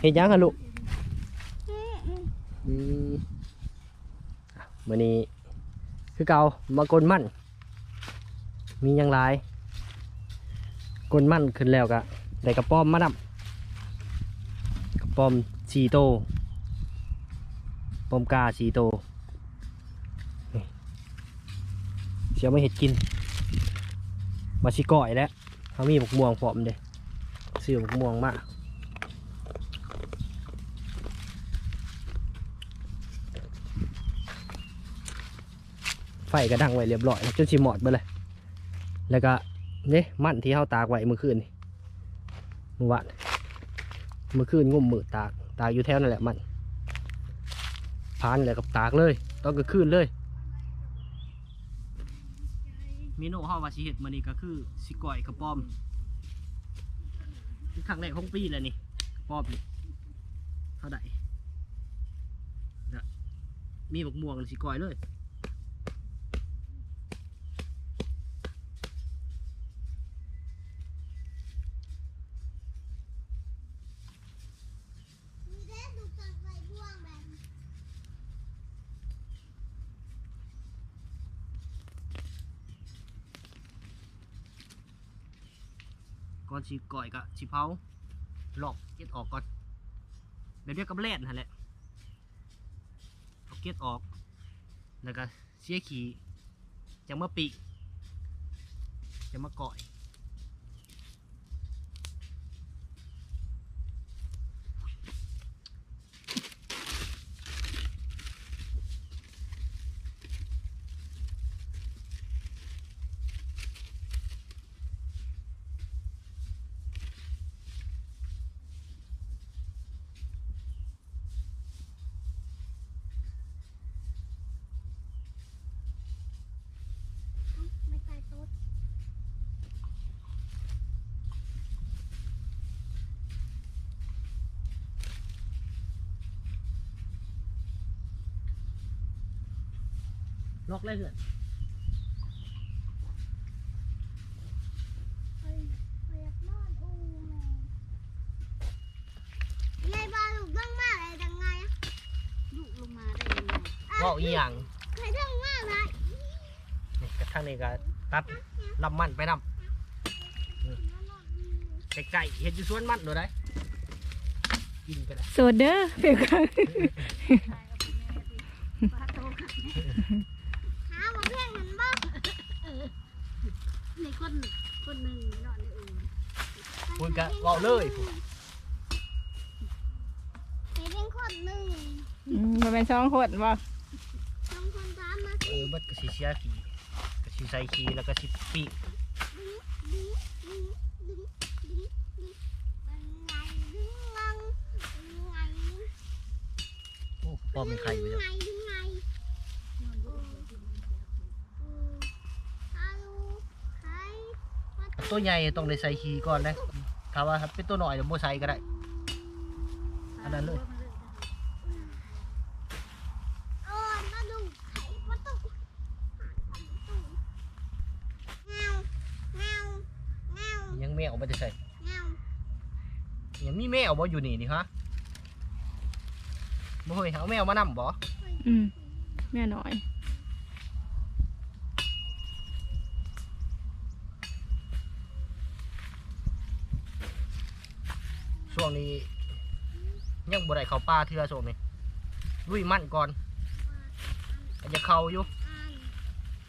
เฮ็ดหยังฮะลูกอืมอะมื้อนี้คือเก่ามากลมั่น มีหยังหลายกลมั่นขึ้นแล้วก็ได้กระป้อมมานำกระป้อมสีโตป้อมกาสีโตเสียวไม่เห็ดกิน มาชิก่อยแล้วเขามีบกม่วงพร้อมเด้ซื้อบกม่วงมา ไฟก็ดังไว้เรียบร้อยแล้วจนชิหมอดไปเลย แล้วก็เนี่ยมันที่เขาตากไว้เมื่อคืนนี่เมื่อวานเมื่อคืนงุ่มมือตากตากอยู่แถวนั่นแหละมันพานเลยกับตากเลยต้องก็คืนเลยเมนูห้อวาชิเห็ดมันนี่ก็คือสิก่อยกระป้อมคือครั้งแรกของปีเลยนี่กระป้อมนี่เท่าไหร่นี่มีบกม่วงสิก่อยเลย มีเด็กดูกัดใบบ่วงแบบ ก่อนสิก่อยก็สิเผาหลอกเก็ดออกก่อนแบบเดียวกับแล่นนั่นแหละเอาเก็ดออก แล้วก็เสียขี่จะมาปีกจะมาก่อย ไม่ตายตุ๊ด ลอกเลยเพื่อนไปไปอยากนอนอูแม่ยายบาลูกต้องมาอะไรดังไงอะลูกลงมาได้ยังไงเว่าอีหยังใครต้องมาอะไรนี่กระทั่งนี้ก็ตัดลำมันไปนำไก่เห็ดอยู่สวนมันโดยได้กินไปได้โซเดอร์เปรียบกันป้าโตค่ะหาหมอเพ่งมันบ้า ใน คนคนหนึ่งนอนในอื่นคุณก็เว่าเลยไปเป็นคนหนึ่งอืมมันเป็นช่องคนบ่สองคนตามมาเออมันก็สิเสียขี้ก็สิใส่ขี้แล้วก็สิปีกดึงดึงดึงดึงดึงดึงมันไงดึงงังดึงไงโอ้ป้อมมีไข่อยู่ดึงจ้ะไงดึงไง นอนอยู่ อืมฮัลโหลใครมา ตัวใหญ่ต้องได้ใส่ขี้ก่อนนะถ้าว่าเป็นตัวน้อยเดี๋ยวโมใส่ก็ได้ อันนั้นเลยยังแมวไม่ได้ใส่ยังมีแมวบ่อยู่นี่นี่ฮะบ่เฮ้ยเอาแมวมานำบ่อืมแม่น้อย ช่วงนี้ ยังบ่ได้เข้าป่าเทื่อช่วงนี้ลุยมันก่อนก็จะเข้าอยู่อ่าน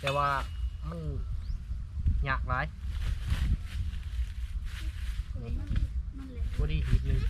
แต่ว่ามันยากหลายนี่มันเลยบ่ดีนิดนึง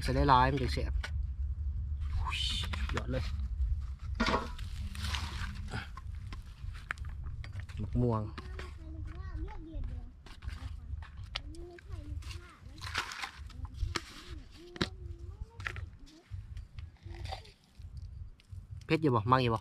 กใส่ได้ร้ายมันจะแสบอุ้ยหยอดเลยมะม่วงเพชรอยู่บ่มังอยู่บ่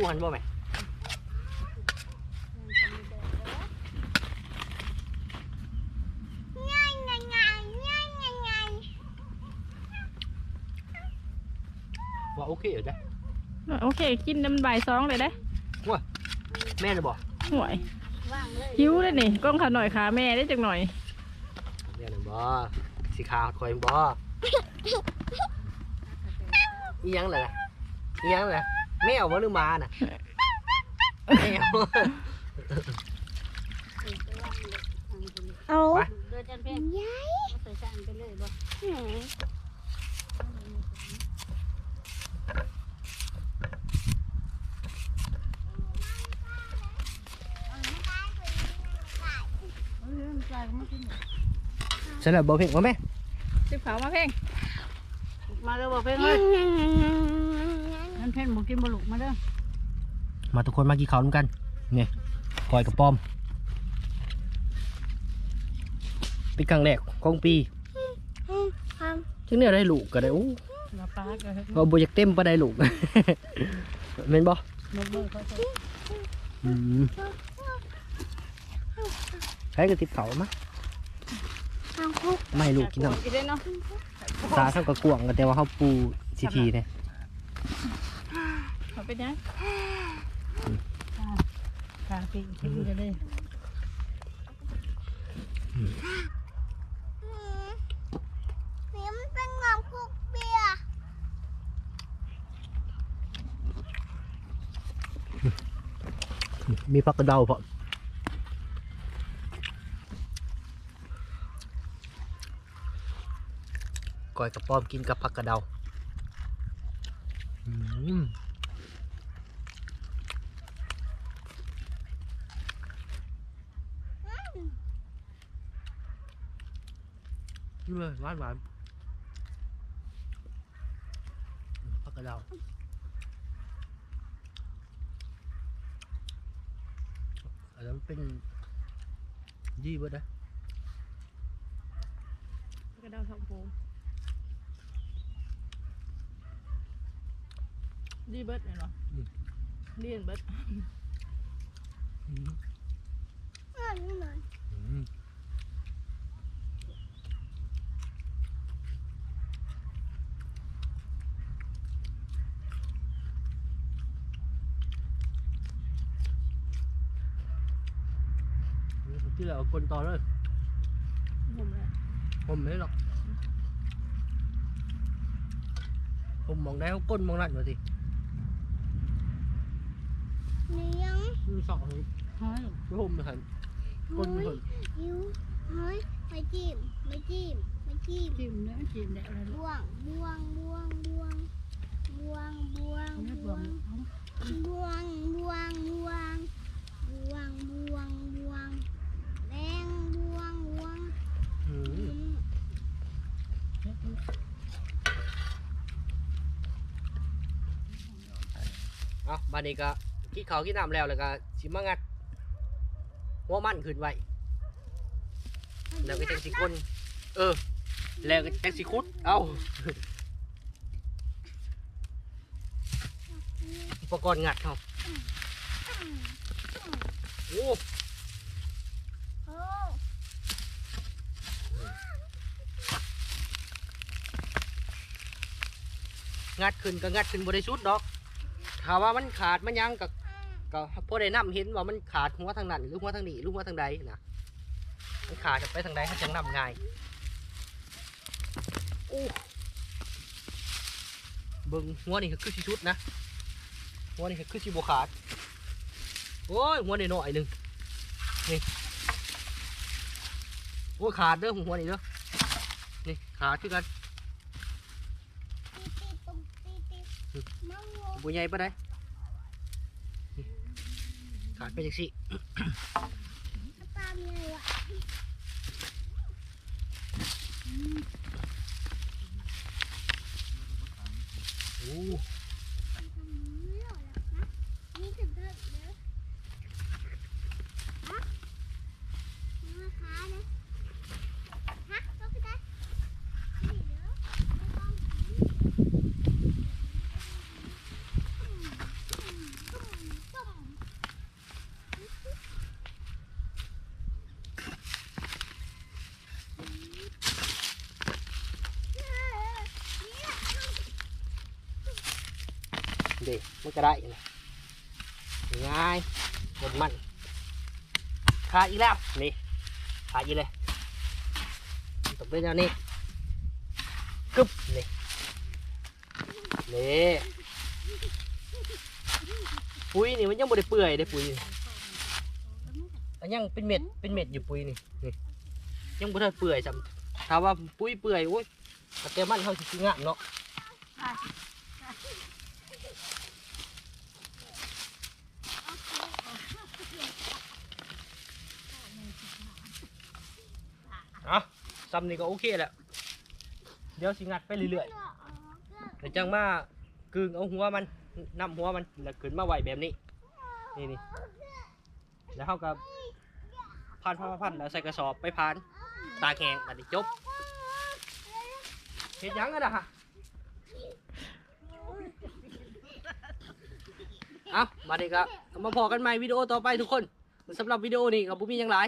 ปูหันบ่แม่ง่ายง่ายง่ายง่ายง่ายง่ายว่าโอเคเหรอจ๊ะโอเค กินน้ำใบายซองเลยได้แม่จะบอกห่วยว่างเลยหิวเลยนี่กล้องขาหน่อยขาแม่ได้จังหน่อยแม่น่ะบ่สีขาวคอยบ่อีหยังเลยอีหยังเลย แมวบ่หรือหมาน่ะแมวเอาไปเดินจันเพ่งยายมาใส่จานไปเลยบ่เออมันกลายมาขึ้นฉันน่ะบ่เพ่งว่าแม่สิบขาวมาเพ่งมาเด้อบ่เพ่งเลยนั่น เพ่งบ่กินบ่ลูกมาเด้อมาทุกคนมากินข้าวร่วมกันนี่คอยกับป้อมเป็นครั้งแรกของปีถึงเนี่ยได้ลูกก็ได้โอ้มาปลาก็เฮ็ดก็บ่อยากเต็มปานใดลูกแม่นบ่บ่เบิ่งเขาจะอืมใครก็ติดเขามาเอาคุกไม่ให้ลูกกินน้กินได้เนาะำตาทั้งกระกวงกันแต่ว่าเขาปูสิทีเนี่ยขอ เป็นยังปลาปิ้งกินจะได้นี่มันเป็นน้ำคุกเบียร์มีผักกระเดาพอก้อยกระป้อมกินกับผักกระเดาอืม นี่เลยหวานหวานผักกระเดาอันนั้นเป็นยี่เบิดนะ กระเดาทองโพดีเบิร์ดเลยเหรอดีเบิร์ด อืม อ่านนี่หน่อย อืม ที่เราเอากลนต่อเลยผมเลยผมไม่หรอกผมมองได้เขาก้นมองนั่นมาสินี่ยังคือสองเฮ้ยไม่ผมเลยครับก้นไม่เห็นหิวเฮ้ยไปจิ้มไปจิ้มไปจิ้มจิ้มเนื้อจิ้มแดดอะไรลูกบ่วงบ่วงบ่วงบ่วงบ่วงบ่วงเนื้อบ่บ่วมงเอาบ่วงบ่วงบ่วง เนาบ้านนี้ก็กิเขาวกินน้ำแล้วแล้วก็ชิมางัดหัวมันขึ้นไว้แล้วก็จังสิคนเออ แล้วก็จังสีคุดเอาอุปกรณ์งัดเขาโอ้งัดขึ้นก็งัดขึ้นบริสุทธิ์ดอก ถ้าว่ามันขาดมันยังก็ก็พอได้นํเห็นว่ามันขาดหัวทางนั้นหรือหัวทางนี้หรือหัวทางใดนะมันขาดไปทางใดเขาจังนํง่ายอู้เบิ่งหัวนี่คือสิชุดนะหัวนี่คือสิบขาดโอ้ยหัวนี่หน่อยหนึ่งนี่โอ้ขาดเด้อหัวนี่เด้อนี่ขาดคือกัน ตีตีตุ้มตีตี ของผู้ใหญ่ปะได้ขาดไปจังสิ ปลามีอะไรวะ โอ้ นี่ถึงเถอะเดี๋ยวฮะมาขาเนี่ยฮะก็ไปได้นี่เดี๋ยวไม่ต้องตุ่มตุ่มเนี่ย เดมันก็ได้นะง่ายบนมันขาดอีกแล้วนี่ขาดอีกเลยตบด้วยแล้วนี่กึบนี่นี่ปุ๋ยนี่มันยังบ่ได้เปื่อยได้ปุ๋ยอันยังเป็นเม็ดเป็นเม็ดอยู่ปุ๋ยนี่นี่ยังบ่ได้เปื่อยซ้ำถ้าว่าปุ๋ยเปื่อยโอ้ยแต่มันเขาสิงามเนาะ ซ้ำนี่ก็โอเคแหละเดี๋ยวสิงัดไปเรื่อยๆเดี๋ยวจังมากึ่งเอาหัวมันนำหัวมันแล้วขึ้นมาไหวแบบนี้ นี่นี่แล้วเขากับพันพันพันแล้วใส่กระสอบไปพานตากแห้งอันนี้จบเห็นยังกันนะฮะเอามาดีครับมาพอกันใหม่วิดีโอต่อไปทุกคนสำหรับวิดีโอนี้กับบุมีหยังหลาย